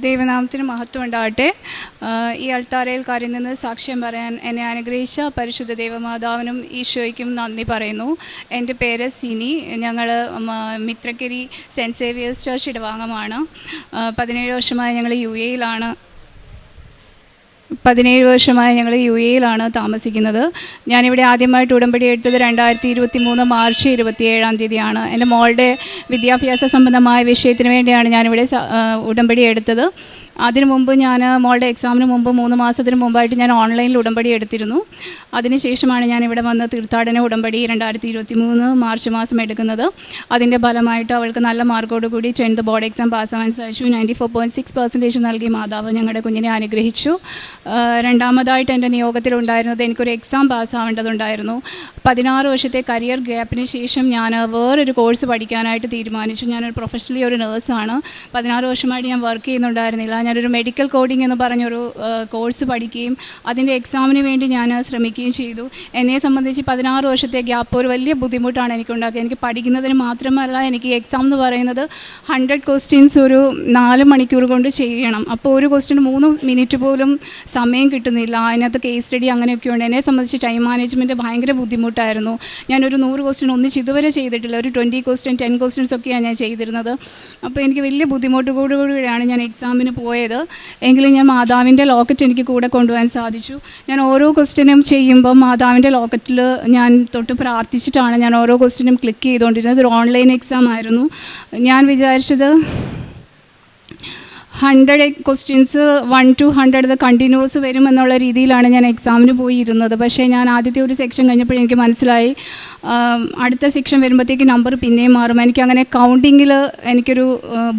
ദൈവനാമത്തിന് മഹത്വം ഉണ്ടാകട്ടെ. ഈ അൾത്താരയിൽ കാര്യം നിന്ന് സാക്ഷ്യം പറയാൻ എന്നെ അനുഗ്രഹിച്ച പരിശുദ്ധ ദൈവമാതാവിനും ഈശോയ്ക്കും നന്ദി പറയുന്നു. എന്റെ പേര് സിനി. ഞങ്ങൾ മിത്രക്കരി സെന്റ് സേവിയേഴ്സ് ചർച്ച് ഇടവാങ്ങമാണ്. പതിനേഴ് വർഷമായി ഞങ്ങൾ യു എയിലാണ്. പതിനേഴ് വർഷമായി ഞങ്ങൾ യു എയിലാണ് താമസിക്കുന്നത്. ഞാനിവിടെ ആദ്യമായിട്ട് ഉടമ്പടി എടുത്തത് രണ്ടായിരത്തി ഇരുപത്തി മൂന്ന് മാർച്ച് ഇരുപത്തി ഏഴാം തീയതിയാണ്. എന്റെ മോളുടെ വിദ്യാഭ്യാസ സംബന്ധമായ വിഷയത്തിന് വേണ്ടിയാണ് ഞാനിവിടെ ഉടമ്പടി എടുത്തത്. അതിനു മുമ്പ് ഞാൻ മോളുടെ എക്സാമിന് മുമ്പ് മൂന്ന് മാസത്തിന് മുമ്പായിട്ട് ഞാൻ ഓൺലൈനിൽ ഉടമ്പടി എടുത്തിരുന്നു. അതിനുശേഷമാണ് ഞാൻ ഇവിടെ വന്ന് തീർത്ഥാടന ഉടമ്പടി രണ്ടായിരത്തി ഇരുപത്തി മൂന്ന് മാർച്ച് മാസം എടുക്കുന്നത്. അതിന്റെ ഫലമായിട്ട് അവൾക്ക് നല്ല മാർക്കോട് കൂടി ടെൻത്ത് ബോർഡ് എക്സാം പാസ്സാവാൻ സാധിച്ചു. Ninety four point six percentage നൽകി മാതാവ് ഞങ്ങളുടെ കുഞ്ഞിനെ അനുഗ്രഹിച്ചു. രണ്ടാമതായിട്ട് എന്റെ നിയോഗത്തിലുണ്ടായിരുന്നത് എനിക്കൊരു എക്സാം പാസ്സാവേണ്ടതുണ്ടായിരുന്നു പതിനാറ് വർഷത്തെ കരിയർ ഗ്യാപ്പിന് ശേഷം ഞാൻ വേറൊരു കോഴ്സ് പഠിക്കാനായിട്ട് തീരുമാനിച്ചു. ഞാനൊരു പ്രൊഫഷണലി ഒരു നേഴ്സാണ് പതിനാറ് വർഷമായിട്ട് ഞാൻ വർക്ക് ചെയ്യുന്നുണ്ടായിരുന്നില്ല. ഞാനൊരു മെഡിക്കൽ കോഡിംഗ് എന്ന് പറഞ്ഞൊരു കോഴ്സ് പഠിക്കുകയും അതിന്റെ എക്സാമിന് വേണ്ടി ഞാൻ ശ്രമിക്കുകയും ചെയ്തു. എന്നെ സംബന്ധിച്ച് പതിനാറ് വർഷത്തെ ഗ്യാപ്പ് ഒരു വലിയ ബുദ്ധിമുട്ടാണ് എനിക്കുണ്ടാക്കിയത്. എനിക്ക് പഠിക്കുന്നതിന് മാത്രമല്ല എനിക്ക് എക്സാം എന്ന് പറയുന്നത് ഹൺഡ്രഡ് ക്വസ്റ്റ്യൻസ് ഒരു നാല് മണിക്കൂർ കൊണ്ട് ചെയ്യണം. അപ്പോൾ ഒരു ക്വസ്റ്റ്യൻ മൂന്ന് മിനിറ്റ് പോലും സമയം കിട്ടുന്നില്ല. അതിനകത്ത് കേസ് സ്റ്റഡി അങ്ങനെയൊക്കെ ഉണ്ട്. എന്നെ സംബന്ധിച്ച് ടൈം മാനേജ്മെന്റ് ഭയങ്കര ബുദ്ധിമുട്ടായിരുന്നു. ഞാനൊരു നൂറ് ക്വസ്റ്റ്യൻ ഒന്നിച്ച് ഇതുവരെ ചെയ്തിട്ടില്ല. ഒരു ട്വന്റി ക്വസ്റ്റ്യൻ ടെൻ ക്വസ്റ്റ്യൻസ് ഒക്കെയാണ് ഞാൻ ചെയ്തിരുന്നത്. അപ്പോൾ എനിക്ക് വലിയ ബുദ്ധിമുട്ടോടുകൂടിയാണ് ഞാൻ എക്സാമിന് പോയത്. എങ്കിലും ഞാൻ മാതാവിന്റെ ലോക്കറ്റ് എനിക്ക് കൂടെ കൊണ്ടുപോകാൻ സാധിച്ചു. ഞാൻ ഓരോ ക്വസ്റ്റ്യനും ചെയ്യുമ്പോൾ മാതാവിന്റെ ലോക്കറ്റിൽ ഞാൻ തൊട്ട് പ്രാർത്ഥിച്ചിട്ടാണ് ഞാൻ ഓരോ ക്വസ്റ്റ്യനും ക്ലിക്ക് ചെയ്തുകൊണ്ടിരുന്നത്. ഒരു ഓൺലൈൻ എക്സാം ആയിരുന്നു ഞാൻ വിചാരിച്ചത് hundred questions one two hundred continues വരുമെന്നുള്ള രീതിയിലാണ് ഞാൻ എക്സാമിന് പോയി ഇരുന്നത് പക്ഷേ ഞാൻ ആദ്യത്തെ ഒരു സെക്ഷൻ കഴിഞ്ഞപ്പോൾ എനിക്ക് മനസ്സിലായി. അടുത്ത സെക്ഷൻ വരുമ്പോഴത്തേക്ക് നമ്പർ പിന്നെയും മാറും. എനിക്ക് അങ്ങനെ കൗണ്ടിങ്ങിൽ എനിക്കൊരു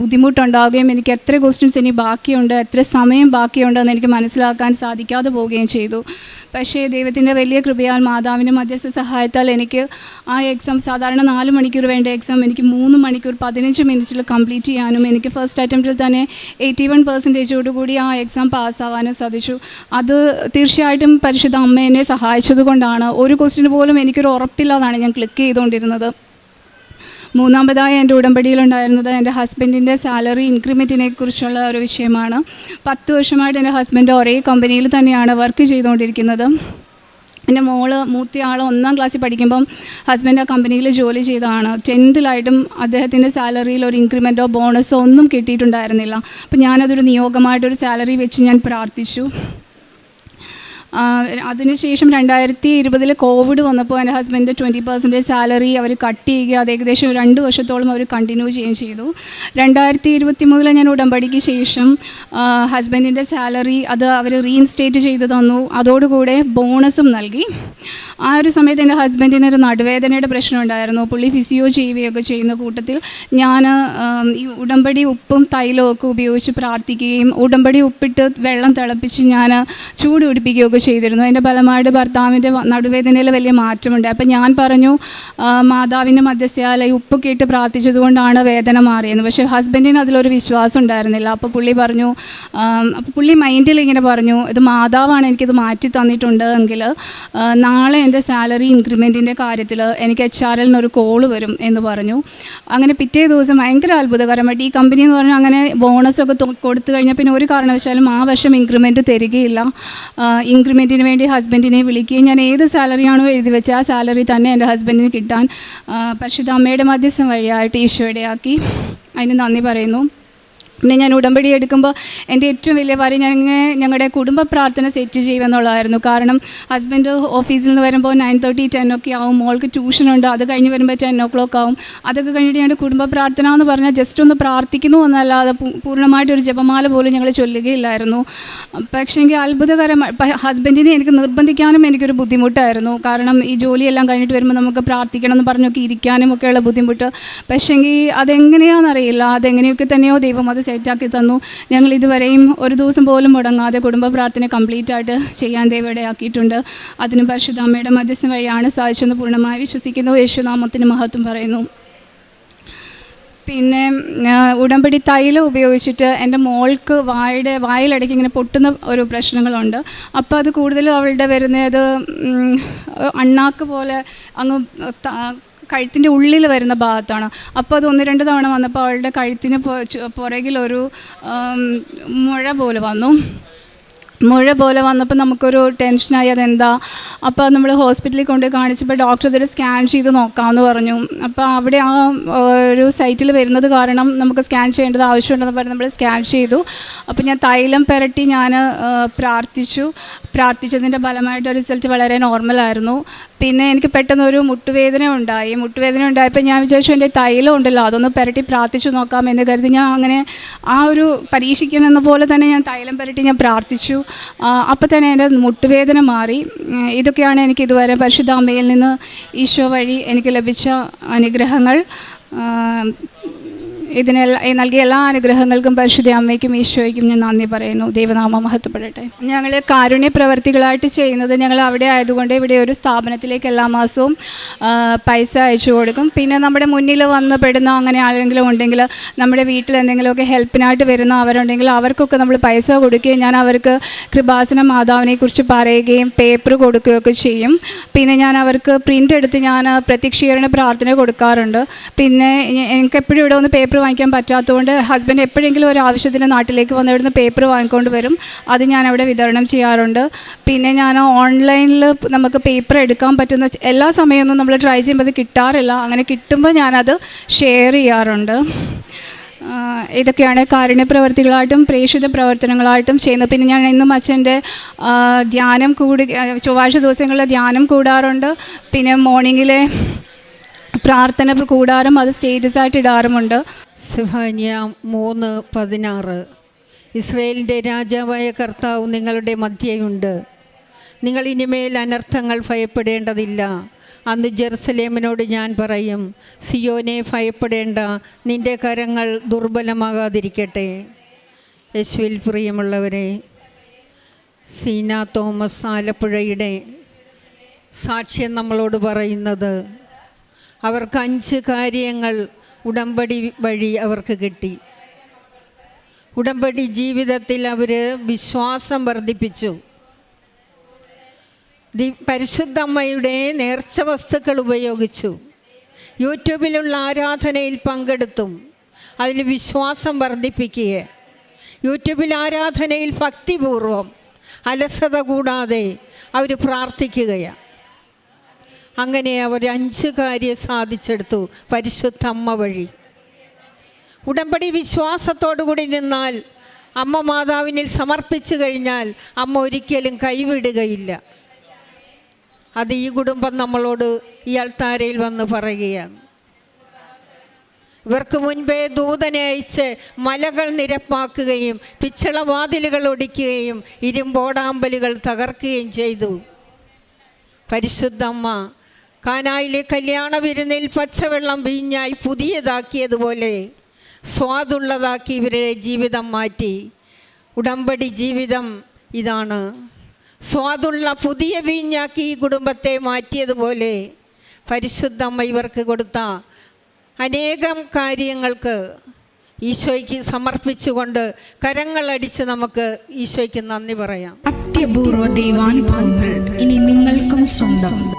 ബുദ്ധിമുട്ടുണ്ടാവുകയും എനിക്ക് എത്ര ക്വസ്റ്റ്യൻസ് ഇനി ബാക്കിയുണ്ട് എത്ര സമയം ബാക്കിയുണ്ടെന്ന് എനിക്ക് മനസ്സിലാക്കാൻ സാധിക്കാതെ പോവുകയും ചെയ്തു. പക്ഷേ ദൈവത്തിന്റെ വലിയ കൃപയാൽ മാതാവിന്റെ മധ്യസ്ഥ സഹായത്താൽ എനിക്ക് ആ എക്സാം സാധാരണ നാല് മണിക്കൂർ വേണ്ട എക്സാം എനിക്ക് മൂന്ന് മണിക്കൂർ പതിനഞ്ച് മിനിറ്റിൽ കംപ്ലീറ്റ് ചെയ്യാനും എനിക്ക് ഫസ്റ്റ് അറ്റംപ്റ്റിൽ തന്നെ എയ്റ്റി വൺ പെർസെന്റേജോടുകൂടി ആ എക്സാം പാസ്സാവാനും സാധിച്ചു. അത് തീർച്ചയായിട്ടും പരിശുദ്ധ അമ്മ എന്നെ സഹായിച്ചത് കൊണ്ടാണ്. ഒരു ക്വസ്റ്റിന് പോലും എനിക്കൊരു ഉറപ്പില്ലാതാണ് ഞാൻ ക്ലിക്ക് ചെയ്തുകൊണ്ടിരുന്നത് മൂന്നാമതായി എന്റെ ഉടമ്പടിയിലുണ്ടായിരുന്നത് എന്റെ ഹസ്ബൻഡിന്റെ സാലറി ഇൻക്രിമെന്റിനെ കുറിച്ചുള്ള ഒരു വിഷയമാണ്. പത്ത് വർഷമായിട്ട് എന്റെ ഹസ്ബൻഡ് ഒരേ കമ്പനിയിൽ തന്നെയാണ് വർക്ക് ചെയ്തുകൊണ്ടിരിക്കുന്നത് എന്റെ മോൾ മൂത്ത ഒന്നാം ക്ലാസ്സിൽ പഠിക്കുമ്പം ഹസ്ബൻഡ് ആ കമ്പനിയിൽ ജോലി ചെയ്തതാണ്. ടെൻത്തിലായിട്ടും അദ്ദേഹത്തിന്റെ സാലറിയിൽ ഒരു ഇൻക്രിമെന്റോ ബോണസോ ഒന്നും കിട്ടിയിട്ടുണ്ടായിരുന്നില്ല. അപ്പം ഞാനതൊരു നിയോഗമായിട്ടൊരു സാലറി വെച്ച് ഞാൻ പ്രാർത്ഥിച്ചു. അതിനുശേഷം രണ്ടായിരത്തി ഇരുപതിൽ കോവിഡ് വന്നപ്പോൾ എന്റെ ഹസ്ബൻഡ് ട്വന്റി പെർസെന്റേജ് സാലറി അവർ കട്ട് ചെയ്യുക അത് ഏകദേശം രണ്ട് വർഷത്തോളം അവർ കണ്ടിന്യൂ ചെയ്യുകയും ചെയ്തു. രണ്ടായിരത്തി ഇരുപത്തി മൂന്നിൽ ഞാൻ ഉടമ്പടിക്ക് ശേഷം ഹസ്ബൻഡിന്റെ സാലറി അത് അവർ റീഇൻസ്റ്റേറ്റ് ചെയ്ത് തന്നു. അതോടുകൂടെ ബോണസും നൽകി. ആ ഒരു സമയത്ത് എന്റെ ഹസ്ബൻഡിന് ഒരു നടുവേദനയുടെ പ്രശ്നം ഉണ്ടായിരുന്നു. പുള്ളി ഫിസിയോ ചെയ്യുകയൊക്കെ ചെയ്യുന്ന കൂട്ടത്തിൽ ഞാൻ ഈ ഉടമ്പടി ഉപ്പും തൈലവും ഒക്കെ ഉപയോഗിച്ച് പ്രാർത്ഥിക്കുകയും ഉടമ്പടി ഉപ്പിട്ട് വെള്ളം തിളപ്പിച്ച് ഞാൻ ചൂട് പിടിപ്പിക്കുകയൊക്കെ ചെയ്തിരുന്നു. എന്റെ ഫലമായിട്ട് ഭർത്താവിന്റെ നടുവേദനയിൽ വലിയ മാറ്റമുണ്ട്. അപ്പം ഞാൻ പറഞ്ഞു മാതാവിന്റെ മധ്യസ്ഥയാൽ ഈ ഉപ്പൊക്കെ ഇട്ട് പ്രാർത്ഥിച്ചതുകൊണ്ടാണ് വേദന മാറിയത് പക്ഷേ ഹസ്ബൻഡിന് അതിലൊരു വിശ്വാസം ഉണ്ടായിരുന്നില്ല. അപ്പോൾ പുള്ളി പറഞ്ഞു അപ്പോൾ പുള്ളി മൈൻഡിൽ ഇങ്ങനെ പറഞ്ഞു ഇത് മാതാവാണ് എനിക്കിത് മാറ്റി തന്നിട്ടുണ്ട് എങ്കിൽ നാളെ എന്റെ സാലറി ഇൻക്രിമെന്റിന്റെ കാര്യത്തിൽ എനിക്ക് എച്ച് ആർ എല്ലിന് ഒരു കോൾ വരും എന്ന് പറഞ്ഞു. അങ്ങനെ പിറ്റേ ദിവസം ഭയങ്കര അത്ഭുതകരമായിട്ട് ഈ കമ്പനി എന്ന് പറഞ്ഞാൽ അങ്ങനെ ബോണസൊക്കെ കൊടുത്തു കഴിഞ്ഞാൽ പിന്നെ ഒരു കാരണവശാലും ആ വർഷം ഇൻക്രിമെന്റ് തരികയില്ല. ഇൻക്രിമെന്റിന് വേണ്ടി ഹസ്ബൻഡിനെ വിളിക്കുകയും ഞാൻ ഏത് സാലറിയാണോ എഴുതി വെച്ചാൽ ആ സാലറി തന്നെ എന്റെ ഹസ്ബൻഡിന് കിട്ടാൻ പക്ഷേ ഇത് അമ്മയുടെ മധ്യസ്ഥം വഴിയായിട്ട് ഈശോയുടെ ആക്കി. അതിന് നന്ദി പറയുന്നു. പിന്നെ ഞാൻ ഉടമ്പടി എടുക്കുമ്പോൾ എന്റെ ഏറ്റവും വലിയ കാര്യം ഞാൻ ഞങ്ങളുടെ കുടുംബ പ്രാർത്ഥന സെറ്റ് ചെയ്യുമെന്നുള്ളതായിരുന്നു. കാരണം ഹസ്ബൻഡ് ഓഫീസിൽ നിന്ന് വരുമ്പോൾ നയൻ തേർട്ടി ടെൻ ഒക്കെ ആവും. മോൾക്ക് ട്യൂഷനുണ്ട് അത് കഴിഞ്ഞ് വരുമ്പോൾ ടെൻ ഒ ക്ലോക്ക് ആവും. അതൊക്കെ കഴിഞ്ഞിട്ട് ഞങ്ങളുടെ കുടുംബ പ്രാർത്ഥന എന്ന് പറഞ്ഞാൽ ജസ്റ്റ് ഒന്ന് പ്രാർത്ഥിക്കുന്നു എന്നല്ലാതെ പൂർണമായിട്ടൊരു ജപമാല പോലും ഞങ്ങൾ ചൊല്ലുകയില്ലായിരുന്നു. പക്ഷേ എങ്കിൽ അത്ഭുതകരമായി ഹസ്ബൻഡിനെ എനിക്ക് നിർബന്ധിക്കാനും എനിക്കൊരു ബുദ്ധിമുട്ടായിരുന്നു. കാരണം ഈ ജോലിയെല്ലാം കഴിഞ്ഞിട്ട് വരുമ്പോൾ നമുക്ക് പ്രാർത്ഥിക്കണം എന്ന് പറഞ്ഞൊക്കെ ഇരിക്കാനും ഒക്കെയുള്ള ബുദ്ധിമുട്ട്. പക്ഷേങ്കിൽ അതെങ്ങനെയാണെന്നറിയില്ല. അതെങ്ങനെയൊക്കെ തന്നെയോ ദൈവം അത് സെറ്റാക്കി തന്നു. ഞങ്ങൾ ഇതുവരെയും ഒരു ദിവസം പോലും മുടങ്ങാതെ കുടുംബ പ്രാർത്ഥന കംപ്ലീറ്റ് ആയിട്ട് ചെയ്യാൻ ദൈവയുടെ ആക്കിയിട്ടുണ്ട്. അതിന് പരിശുദ്ധ അമ്മയുടെ മധ്യസ്ഥം വഴിയാണ് സാധിച്ചെന്ന് പൂർണമായി വിശ്വസിക്കുന്നു. യേശുനാമത്തിന് മഹത്വം പറയുന്നു. പിന്നെ ഉടമ്പടി തൈലം ഉപയോഗിച്ചിട്ട് എന്റെ മോൾക്ക് വായുടെ വായിലിടയ്ക്ക് ഇങ്ങനെ പൊട്ടുന്ന ഒരു പ്രശ്നങ്ങളുണ്ട്. അപ്പോൾ അത് കൂടുതലും അവളുടെ വരുന്നത് അണ്ണാക്ക് പോലെ അങ്ങ് കഴുത്തിന്റെ ഉള്ളിൽ വരുന്ന ഭാഗത്താണ്. അപ്പോൾ അത് ഒന്ന് രണ്ട് തവണ വന്നപ്പോൾ അവളുടെ കഴുത്തിന് പുറകിലൊരു മുഴ പോലെ വന്നു. മുഴ പോലെ വന്നപ്പോൾ നമുക്കൊരു ടെൻഷനായി അതെന്താ? അപ്പോൾ നമ്മൾ ഹോസ്പിറ്റലിൽ കൊണ്ട് കാണിച്ചപ്പോൾ ഡോക്ടർ ഇതൊരു സ്കാൻ ചെയ്ത് നോക്കാമെന്ന് പറഞ്ഞു. അപ്പോൾ അവിടെ ആ, ഒരു സൈറ്റിൽ വരുന്നത് കാരണം നമുക്ക് സ്കാൻ ചെയ്യേണ്ടത് ആവശ്യമുണ്ടെന്ന് പറഞ്ഞ് നമ്മൾ സ്കാൻ ചെയ്തു. അപ്പോൾ ഞാൻ തൈലം പുരട്ടി ഞാൻ പ്രാർത്ഥിച്ചു. പ്രാർത്ഥിച്ചതിന്റെ ഫലമായിട്ട് റിസൾട്ട് വളരെ നോർമലായിരുന്നു പിന്നെ എനിക്ക് പെട്ടെന്ന് ഒരു മുട്ടുവേദന ഉണ്ടായി. മുട്ടുവേദന ഉണ്ടായപ്പോൾ ഞാൻ വിചാരിച്ചു എന്റെ തൈലം ഉണ്ടല്ലോ അതൊന്ന് പുരട്ടി പ്രാർത്ഥിച്ചു നോക്കാം എന്ന് കരുതി ഞാൻ അങ്ങനെ ആ ഒരു പരീക്ഷിക്കുന്നെന്ന പോലെ തന്നെ ഞാൻ തൈലം പുരട്ടി ഞാൻ പ്രാർത്ഥിച്ചു. അപ്പോൾ തന്നെ എന്റെ മുട്ടുവേദന മാറി. ഇതൊക്കെയാണ് എനിക്ക് ഇതുവരെ പരിശുദ്ധ അമ്മയിൽ നിന്ന് ഈശോ വഴി എനിക്ക് ലഭിച്ച അനുഗ്രഹങ്ങൾ. ഇതിനെല്ലാം നൽകിയ എല്ലാ അനുഗ്രഹങ്ങൾക്കും പരിശുദ്ധ അമ്മയ്ക്കും ഈശോയ്ക്കും ഞാൻ നന്ദി പറയുന്നു. ദൈവനാമം മഹത്വപ്പെടട്ടെ. ഞങ്ങൾ കാരുണ്യ പ്രവർത്തികളായിട്ട് ചെയ്യുന്നത് ഞങ്ങൾ അവിടെ ആയതുകൊണ്ട് ഇവിടെ ഒരു സ്ഥാപനത്തിലേക്ക് എല്ലാ മാസവും പൈസ അയച്ചു കൊടുക്കും. പിന്നെ നമ്മുടെ മുന്നിൽ വന്ന് പെടുന്ന അങ്ങനെ ആരെങ്കിലും ഉണ്ടെങ്കിൽ നമ്മുടെ വീട്ടിൽ എന്തെങ്കിലുമൊക്കെ ഹെൽപ്പിനായിട്ട് വരുന്ന അവരുണ്ടെങ്കിൽ അവർക്കൊക്കെ നമ്മൾ പൈസ കൊടുക്കുകയും ഞാൻ അവർക്ക് കൃപാസന മാതാവിനെ കുറിച്ച് പറയുകയും പേപ്പർ കൊടുക്കുകയൊക്കെ ചെയ്യും. പിന്നെ ഞാൻ അവർക്ക് പ്രിന്റ് എടുത്ത് ഞാൻ പ്രത്യക്ഷീകരണ പ്രാർത്ഥന കൊടുക്കാറുണ്ട്. പിന്നെ എനിക്ക് എപ്പോഴും ഇവിടെ വന്ന് പേപ്പർ വാങ്ങിക്കാൻ പറ്റാത്തതുകൊണ്ട് ഹസ്ബൻഡ് എപ്പോഴെങ്കിലും ഒരു ആവശ്യത്തിന് നാട്ടിലേക്ക് വന്ന് ഇവിടുന്ന് പേപ്പർ വാങ്ങിക്കൊണ്ട് വരും. അത് ഞാൻ അവിടെ വിതരണം ചെയ്യാറുണ്ട്. പിന്നെ ഞാൻ ഓൺലൈനിൽ നമുക്ക് പേപ്പർ എടുക്കാൻ പറ്റുന്ന എല്ലാ സമയമൊന്നും നമ്മൾ ട്രൈ ചെയ്യുമ്പോൾ അത് കിട്ടാറില്ല. അങ്ങനെ കിട്ടുമ്പോൾ ഞാനത് ഷെയർ ചെയ്യാറുണ്ട്. ഇതൊക്കെയാണ് കാരുണ്യ പ്രവർത്തികളായിട്ടും പ്രേക്ഷിത പ്രവർത്തനങ്ങളായിട്ടും ചെയ്യുന്നത്. പിന്നെ ഞാൻ ഇന്നും അച്ഛന്റെ ധ്യാനം കൂടി ചൊവ്വാഴ്ച ദിവസങ്ങളിൽ ധ്യാനം കൂടാറുണ്ട്. പിന്നെ മോർണിംഗിലെ പ്രാർത്ഥന കൂടാറും അത് സ്റ്റേറ്റസ് ആയിട്ട് ഇടാറുമുണ്ട്. സിഫാനിയ മൂന്ന് പതിനാറ്. ഇസ്രയേലിന്റെ രാജാവായ കർത്താവ് നിങ്ങളുടെ മധ്യയുണ്ട്. നിങ്ങൾ ഇനിമേൽ അനർത്ഥങ്ങൾ ഭയപ്പെടേണ്ടതില്ല. അന്ന് ജെറുസലേമിനോട് ഞാൻ പറയും സിയോനെ ഭയപ്പെടേണ്ട. നിന്റെ കരങ്ങൾ ദുർബലമാകാതിരിക്കട്ടെ. യേശുവിൽ പ്രിയമുള്ളവരെ സീന തോമസ് ആലപ്പുഴയുടെ സാക്ഷ്യം നമ്മളോട് പറയുന്നത് അവർക്ക് അഞ്ച് കാര്യങ്ങൾ ഉടമ്പടി വഴി അവർക്ക് കിട്ടി. ഉടമ്പടി ജീവിതത്തിൽ അവർ വിശ്വാസം വർദ്ധിപ്പിച്ചു. പരിശുദ്ധമ്മയുടെ നേർച്ച വസ്തുക്കൾ ഉപയോഗിച്ചു. യൂട്യൂബിലുള്ള ആരാധനയിൽ പങ്കെടുത്തും അതിൽ വിശ്വാസം വർദ്ധിപ്പിക്കുക യൂട്യൂബിൽ ആരാധനയിൽ ഭക്തിപൂർവം അലസത കൂടാതെ അവർ പ്രാർത്ഥിക്കുകയാണ് അങ്ങനെ അവർ അഞ്ച് കാര്യം സാധിച്ചെടുത്തു പരിശുദ്ധ അമ്മ വഴി. ഉടമ്പടി വിശ്വാസത്തോടുകൂടി നിന്നാൽ അമ്മ മാതാവിനിൽ സമർപ്പിച്ചു കഴിഞ്ഞാൽ അമ്മ ഒരിക്കലും കൈവിടുകയില്ല. അത് ഈ കുടുംബം നമ്മളോട് ഈ അൾത്താരയിൽ വന്ന് പറയുകയാണ്. ഇവർക്ക് മുൻപേ ദൂതനെ അയച്ച് മലകൾ നിരപ്പാക്കുകയും പിച്ചളവാതിലുകൾ ഒടിക്കുകയും ഇരുമ്പോടാമ്പലുകൾ തകർക്കുകയും ചെയ്തു. പരിശുദ്ധമ്മ കാനായിലെ കല്യാണ വിരുന്നിൽ പച്ചവെള്ളം വീഞ്ഞായി പുതിയതാക്കിയതുപോലെ സ്വാദുള്ളതാക്കി ഇവരുടെ ജീവിതം മാറ്റി. ഉടമ്പടി ജീവിതം ഇതാണ്. സ്വാദുള്ള പുതിയ വീഞ്ഞാക്കി ഈ കുടുംബത്തെ മാറ്റിയതുപോലെ പരിശുദ്ധമ്മ ഇവർക്ക് കൊടുത്ത അനേകം കാര്യങ്ങൾക്ക് ഈശോയ്ക്ക് സമർപ്പിച്ചുകൊണ്ട് കരങ്ങളടിച്ച് നമുക്ക് ഈശോയ്ക്ക് നന്ദി പറയാം. അത്യപൂർവ ദൈവാനുഭവങ്ങൾ ഇനി നിങ്ങൾക്കും സ്വന്തം.